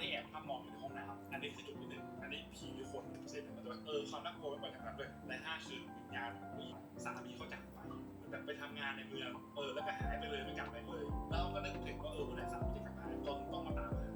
ที่แอบห้ามมองในห้องน้ำอันนี้คือจุดที่หนึ่งอันนี้ผีหรือคนใช่ไหมมันจะเออความน่ากลัวไม่เหมือนกันเลยและห้าคือวิญญาณของีสามีเขาจากไปมันแบบไปทำงานในเมืองเออแล้วก็หายไปเลยไม่กลับไปเลยแล้วก็นึกถึงว่าเออวันไหนสามีจะกลับมาต้องต้องมาตามหา